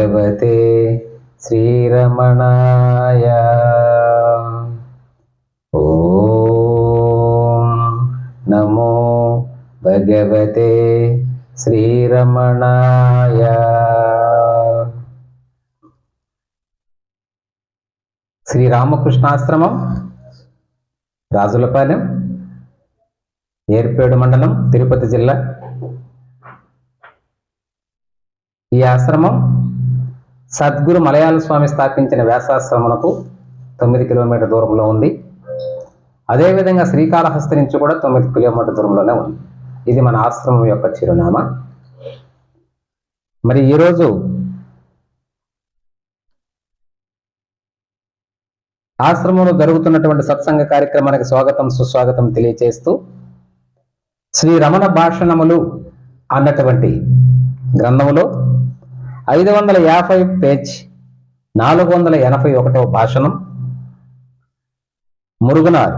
నమో భగవతే శ్రీరమణాయ. ఓం నమో భగవతే శ్రీరమణాయ. శ్రీరామకృష్ణాశ్రమం రాజులపాలెం ఏర్పేడు మండలం తిరుపతి జిల్లా. ఈ ఆశ్రమం సద్గురు మలయాళ స్వామి స్థాపించిన వ్యాసాశ్రమమునకు తొమ్మిది కిలోమీటర్ దూరంలో ఉంది. అదేవిధంగా శ్రీకాళహస్తి నుంచి కూడా తొమ్మిది కిలోమీటర్ దూరంలోనే ఉంది. ఇది మన ఆశ్రమం యొక్క చిరునామా. మరి ఈరోజు ఆశ్రమంలో జరుగుతున్నటువంటి సత్సంగ కార్యక్రమానికి స్వాగతం సుస్వాగతం తెలియచేస్తూ శ్రీ రమణ భాషణములు అన్నటువంటి గ్రంథములో ఐదు వందల యాభై పేజ్ నాలుగు వందల ఎనభై ఒకటవ భాషణం. మురుగునాథ్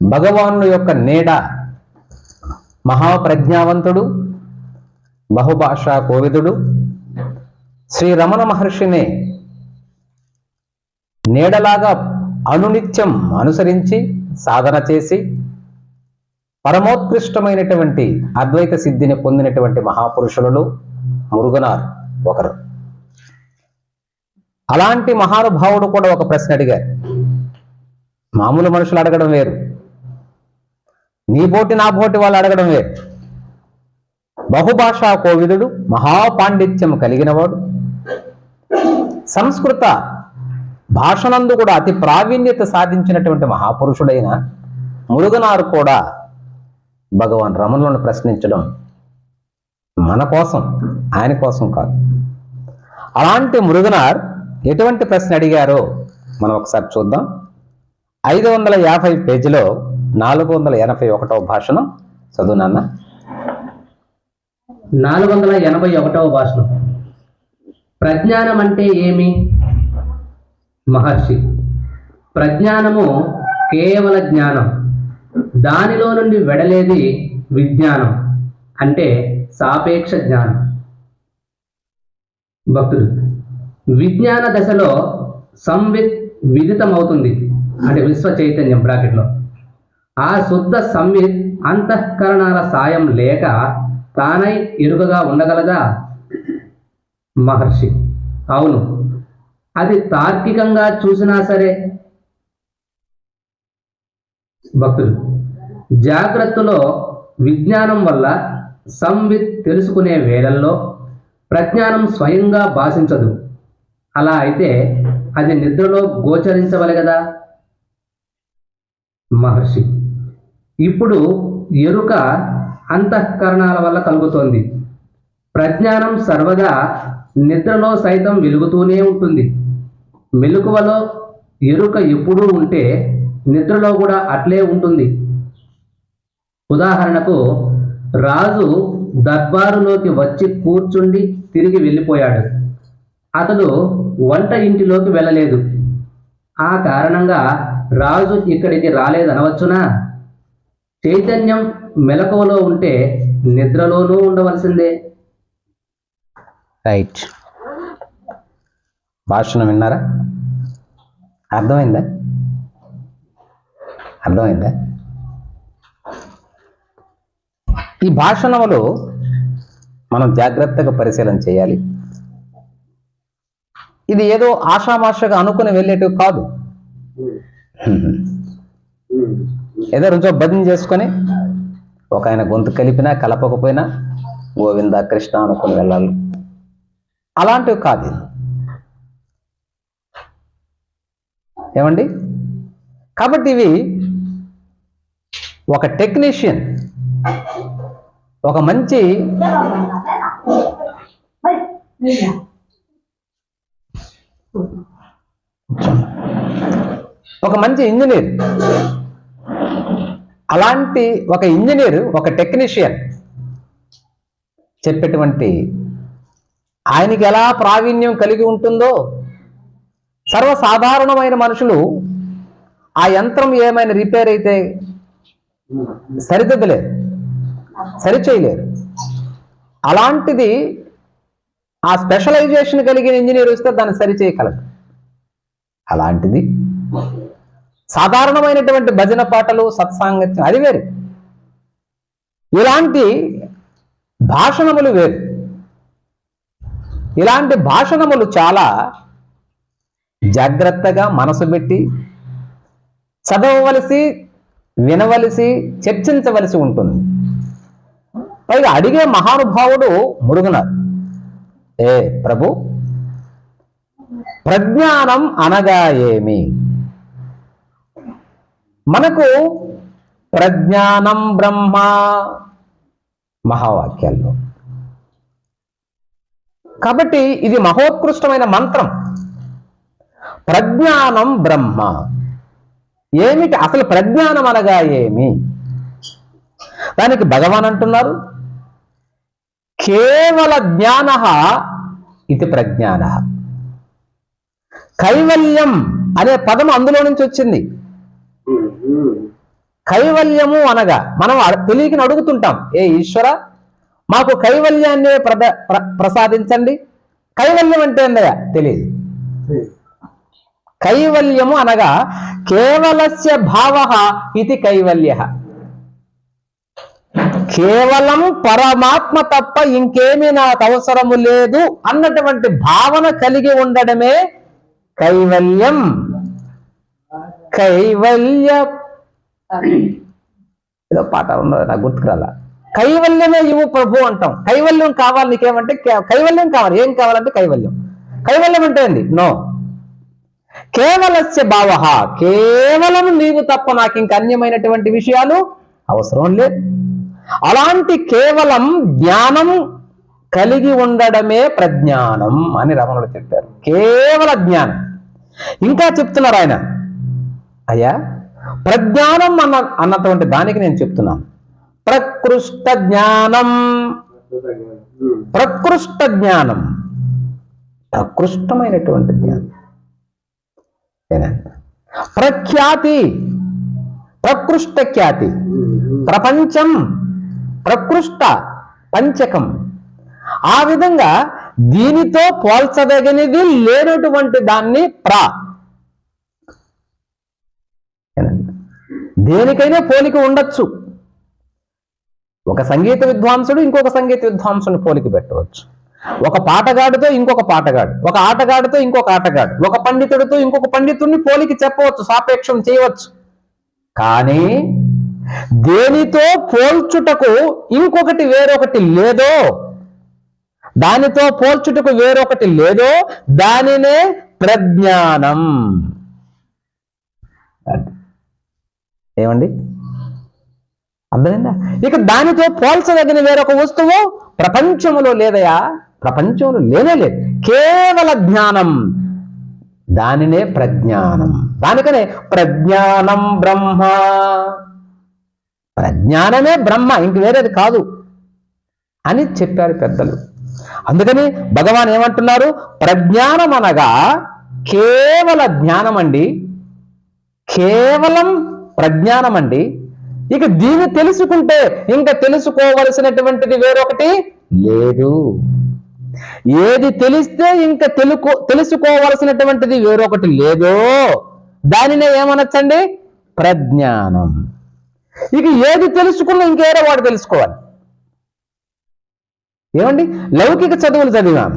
భగవాను యొక్క నీడ మహాప్రజ్ఞావంతుడు బహుభాషా కోవిదుడు. శ్రీ రమణ మహర్షిని నీడలాగా అనునిత్యం అనుసరించి సాధన చేసి పరమోత్కృష్టమైనటువంటి అద్వైత సిద్ధిని పొందినటువంటి మహాపురుషులలో మురుగునార్ ఒకరు. అలాంటి మహానుభావుడు కూడా ఒక ప్రశ్న అడిగారు. మామూలు మనుషులు అడగడం వేరు. నీ బోటి నా బోటి వాళ్ళు అడగడం వేరు. బహుభాషా కోవిదుడు మహాపాండిత్యం కలిగినవాడు. సంస్కృత భాషనందు కూడా అతి ప్రావీణ్యత సాధించినటువంటి మహాపురుషుడైన మురుగనారు కూడా భగవాన్ రమణులను ప్రశ్నించడం మన కోసం ఆయన కోసం కాదు. అలాంటి మురుగనార్ ఎటువంటి ప్రశ్న అడిగారో మనం ఒకసారి చూద్దాం. ఐదు వందల యాభై పేజీలో నాలుగు వందల ఎనభై ఒకటవ భాషను చదువు నాన్న. నాలుగు వందల ఎనభై ఒకటవ భాషణం. ప్రజ్ఞానం అంటే ఏమి? మహర్షి. ప్రజ్ఞానము కేవల జ్ఞానం. దానిలో నుండి వెడలేది విజ్ఞానం. అంటే సాపేక్ష జ్ఞానం. భక్తుడు విజ్ఞాన దశలో సంవిత్ విదితమవుతుంది. అంటే విశ్వ చైతన్యం బ్రాకెట్లో. ఆ శుద్ధ సంవిత్ అంతఃకరణాల సాయం లేక తానై ఎరుగగా ఉండగలదా? మహర్షి అవును. అది తార్కికంగా చూసినా సరే. భక్తులు జాగ్రత్తలో విజ్ఞానం వల్ల సంవిత్ తెలుసుకునే వేళల్లో ప్రజ్ఞానం స్వయంగా భాషించదు. అలా అయితే అది నిద్రలో గోచరించవలగదా మహర్షి ఇప్పుడు ఎరుక అంతఃకరణాల వల్ల కలుగుతోంది. ప్రజ్ఞానం సర్వదా నిద్రలో సైతం వెలుగుతూనే ఉంటుంది. మెలకువలో ఎరుక ఎప్పుడూ ఉంటే నిద్రలో కూడా అట్లే ఉంటుంది. ఉదాహరణకు రాజు దర్బారులోకి వచ్చి కూర్చుండి తిరిగి వెళ్ళిపోయాడు. అతడు వంట ఇంటిలోకి వెళ్ళలేదు. ఆ కారణంగా రాజు ఇక్కడికి రాలేదనవచ్చునా? చైతన్యం మెలకువలో ఉంటే నిద్రలోనూ ఉండవలసిందే. రైట్. భాషను విన్నారా? అర్థమైందా? అర్థమైందా? ఈ భాషణములు మనం జాగ్రత్తగా పరిశీలన చేయాలి. ఇది ఏదో ఆషామాషగా అనుకుని వెళ్ళేటివి కాదు. ఏదో రుజువు బదిని చేసుకొని ఒక ఆయన గొంతు కలిపినా కలపకపోయినా గోవింద కృష్ణ అనుకుని వెళ్ళాలి. అలాంటివి కాదు ఏమండి? కాబట్టి ఇవి ఒక టెక్నీషియన్ ఒక మంచి ఒక మంచి ఇంజనీర్. అలాంటి ఒక ఇంజనీర్ ఒక టెక్నీషియన్ చెప్పేటువంటి ఆయనకి ఎలా ప్రావీణ్యం కలిగి ఉంటుందో సర్వసాధారణమైన మనుషులు ఆ యంత్రం ఏమైనా రిపేర్ అయితే సరిదిద్దలేదు సరిచేయలేరు అలాంటిది ఆ స్పెషలైజేషన్ కలిగిన ఇంజనీర్ వస్తే దాన్ని సరిచేయగలరు అలాంటిది సాధారణమైనటువంటి భజన పాటలు సత్సాంగత్యం అది వేరు. ఇలాంటి భాషణములు వేరు. ఇలాంటి భాషణములు చాలా జాగ్రత్తగా మనసు పెట్టి చదవవలసి వినవలసి చర్చించవలసి ఉంటుంది. పైగా అడిగే మహానుభావుడు మురుగునారు ఏ ప్రభు? ప్రజ్ఞానం అనగా ఏమి? మనకు ప్రజ్ఞానం బ్రహ్మ మహావాక్యాల్లో. కాబట్టి ఇది మహోత్కృష్టమైన మంత్రం. ప్రజ్ఞానం బ్రహ్మ. ఏమిటి? అసలు ప్రజ్ఞానం అనగా ఏమి? దానికి భగవాన్ అంటున్నారు. కేవల జ్ఞాన ఇది ప్రజ్ఞాన కైవల్యం అనే పదం అందులో నుంచి వచ్చింది కైవల్యము అనగా మనం అడ- తెలియకని అడుగుతుంటాం ఏ ఈశ్వర మాకు కైవల్యాన్ని ప్రద ప్ర- ప్రసాదించండి కైవల్యం అంటే ఏందయ్యా తెలియదు కైవల్యము అనగా కేవలస్య భావ ఇది కైవల్య కేవలం పరమాత్మ తప్ప ఇంకేమీ నాకు అవసరము లేదు అన్నటువంటి భావన కలిగి ఉండడమే కైవల్యం. కైవల్య. ఏదో పాట ఉన్నది నాకు గుర్తుకురాలా కైవల్యమే ఇవ్వు ప్రభు అంటాం. కైవల్యం కావాలి నీకేమంటే కైవల్యం కావాలి. ఏం కావాలంటే కైవల్యం. కైవల్యం అంటే ఏంది? నో. కేవలస్య భావ. కేవలం నీవు తప్ప నాకు ఇంక అన్యమైనటువంటి విషయాలు అవసరం లేదు. అలాంటి కేవలం జ్ఞానం కలిగి ఉండడమే ప్రజ్ఞానం అని రమణుడు చెప్పారు. కేవల జ్ఞానం. ఇంకా చెప్తున్నారు ఆయన. అయ్యా ప్రజ్ఞానం అన్న అన్నటువంటి దానికి నేను చెప్తున్నాను. ప్రకృష్ట జ్ఞానం. ప్రకృష్ట జ్ఞానం. ప్రకృష్టమైనటువంటి జ్ఞానం. ప్రఖ్యాతి. ప్రకృష్ట ఖ్యాతి ప్రపంచం ప్రకృష్ట పంచకం. ఆ విధంగా దీనితో పోల్చదగినది లేనటువంటి దాన్ని ప్ర. దేనికైనా పోలిక ఉండొచ్చు. ఒక సంగీత విద్వాంసుడు ఇంకొక సంగీత విద్వాంసుని పోలిక పెట్టవచ్చు. ఒక పాటగాడితో ఇంకొక పాటగాడు ఒక ఆటగాడితో ఇంకొక ఆటగాడు ఒక పండితుడితో ఇంకొక పండితుడిని పోలికి చెప్పవచ్చు సాపేక్షం చేయవచ్చు. కానీ దేనితో పోల్చుటకు ఇంకొకటి వేరొకటి లేదో దానితో పోల్చుటకు వేరొకటి లేదో దానినే ప్రజ్ఞానం. ఏమండి? అర్థమైందా? ఇక దానితో పోల్చదగిన వేరొక వస్తువు ప్రపంచములో లేదయా? ప్రపంచంలో లేనే లేదు. కేవల జ్ఞానం. దానినే ప్రజ్ఞానం. దానికనే ప్రజ్ఞానం బ్రహ్మ. ప్రజ్ఞానమే బ్రహ్మ ఇంక వేరేది కాదు అని చెప్పారు పెద్దలు. అందుకని భగవాన్ ఏమంటున్నారు? ప్రజ్ఞానం అనగా కేవల జ్ఞానం అండి కేవలం ప్రజ్ఞానం అండి ఇక దీన్ని తెలుసుకుంటే ఇంకా తెలుసుకోవలసినటువంటిది వేరొకటి లేదు. ఏది తెలిస్తే ఇంకా తెలుకో తెలుసుకోవలసినటువంటిది వేరొకటి లేదో. దానినే ఏమనొచ్చండి? ప్రజ్ఞానం. ఇక ఏది తెలుసుకున్నా ఇంకేదో వాడు తెలుసుకోవాలి. ఏమండి? లౌకిక చదువులు చదివాం.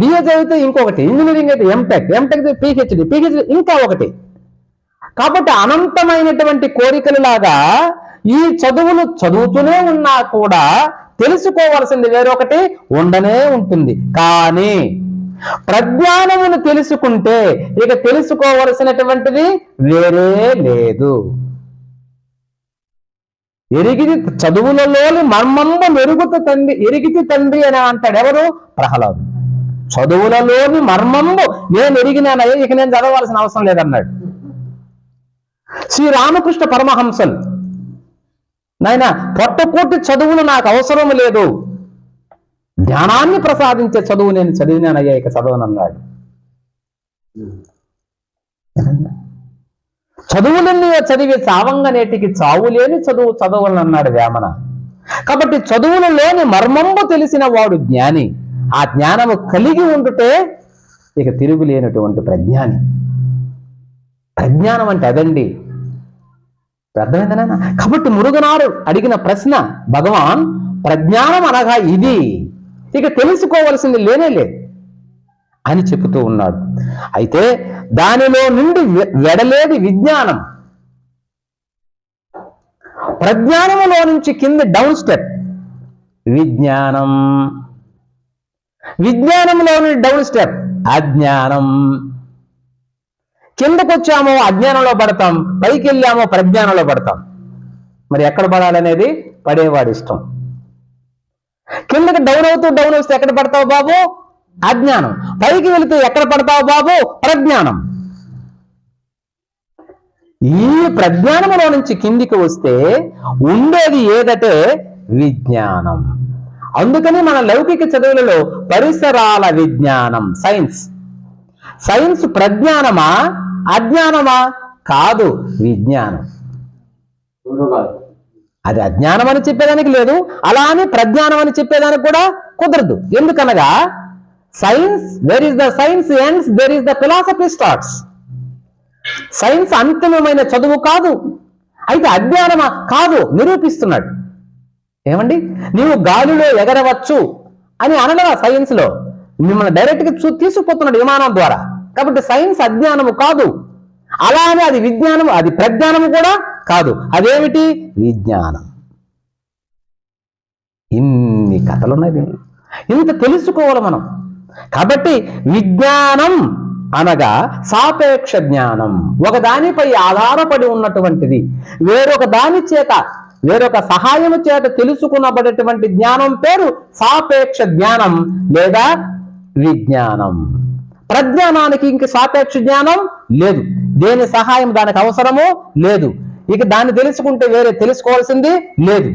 బిఏ చదివితే ఇంకొకటి ఇంజనీరింగ్ అయితే ఎంటెక్ ఎంటెక్ పిహెచ్డి పిహెచ్డి ఇంకా ఒకటి. కాబట్టి అనంతమైనటువంటి కోరికలు లాగా ఈ చదువులు చదువుతూనే ఉన్నా కూడా తెలుసుకోవాల్సింది వేరొకటి ఉండనే ఉంటుంది. కానీ ప్రజ్ఞానమును తెలుసుకుంటే ఇక తెలుసుకోవలసినటువంటిది వేరే లేదు. ఎరిగిది చదువులలోని మర్మంబ మెరుగుత తండ్రి ఎరిగితి తండ్రి అని అంటాడు ఎవరు? ప్రహ్లాదు. చదువులలోని మర్మంబు నేను ఎరిగినానయ్యా ఇక నేను చదవాల్సిన అవసరం లేదన్నాడు. శ్రీ రామకృష్ణ పరమహంసలు. నాయన పొట్టకూటి చదువులు నాకు అవసరం లేదు. జ్ఞానాన్ని ప్రసాదించే చదువు నేను చదివినానయ్యా ఇక చదవనన్నాడు. చదువులన్నీ చదివి చావంగా నేటికి చావు లేని చదువు చదవాలన్నాడు వేమన. కాబట్టి చదువులలోని మర్మంబు తెలిసిన వాడు జ్ఞాని. ఆ జ్ఞానము కలిగి ఉండుటే ఇక తిరుగులేనటువంటి ప్రజ్ఞాని. ప్రజ్ఞానం అంటే అదండి. అర్థమైందనైనా కాబట్టి మురుగనారు అడిగిన ప్రశ్న భగవాన్ ప్రజ్ఞానం అనగా ఇది. ఇక తెలుసుకోవలసింది లేనే లేదు అని చెబుతూ ఉన్నాడు. అయితే దానిలో నుండి వెడలేది విజ్ఞానం. ప్రజ్ఞానములో నుంచి కింద డౌన్ స్టెప్ విజ్ఞానం. విజ్ఞానంలో నుండి డౌన్ స్టెప్ అజ్ఞానం. కిందకు వచ్చామో అజ్ఞానంలో పడతాం పైకి వెళ్ళామో ప్రజ్ఞానంలో పడతాం. మరి ఎక్కడ పడాలనేది? పడేవాడి ఇష్టం. కిందకి డౌన్ అవుతూ డౌన్ వస్తే ఎక్కడ పడతావు బాబు? అజ్ఞానం. పైకి వెళితే ఎక్కడ పడతావు బాబు? ప్రజ్ఞానం. ఈ ప్రజ్ఞానములో నుంచి కిందికి వస్తే ఉండేది ఏదంటే విజ్ఞానం. అందుకని మన లౌకిక చదువులలో పరిసరాల విజ్ఞానం సైన్స్. సైన్స్ ప్రజ్ఞానమా? అజ్ఞానమా? కాదు విజ్ఞానం. అది అజ్ఞానం అని చెప్పేదానికి లేదు అలా అని ప్రజ్ఞానం అని చెప్పేదానికి కూడా కుదరదు. ఎందుకనగా science there is the science ends there is the philosophy starts science అంతిమమైన చదువు కాదు. అయితే అజ్ఞానమా? కాదు నిరూపిస్తున్నాడు ఏమండి? నీవు గాలిలో ఎగరవచ్చు అని అనలేవా సైన్స్లో? మిమ్మల్ని డైరెక్ట్గా చూ- తీసుకుపోతున్నాడు విమానం ద్వారా. కాబట్టి సైన్స్ అజ్ఞానము కాదు. అలానే అది విజ్ఞానం అది ప్రజ్ఞానము కూడా కాదు. అదేమిటి? విజ్ఞానం. ఇన్ని కథలు ఉన్నాయి ఇంత తెలుసుకోవాలి మనం. కాబట్టి విజ్ఞానం అనగా సాపేక్ష జ్ఞానం. ఒక దానిపై ఆధారపడి ఉన్నటువంటిది. వేరొక దాని చేత వేరొక సహాయము చేత తెలుసుకునబడేటువంటి జ్ఞానం పేరు సాపేక్ష జ్ఞానం లేదా విజ్ఞానం. ప్రజ్ఞానానికి ఇంక సాపేక్ష జ్ఞానం లేదు. దేని సహాయం దానికి అవసరమో లేదు. ఇక దాన్ని తెలుసుకుంటే వేరే తెలుసుకోవాల్సింది లేదు.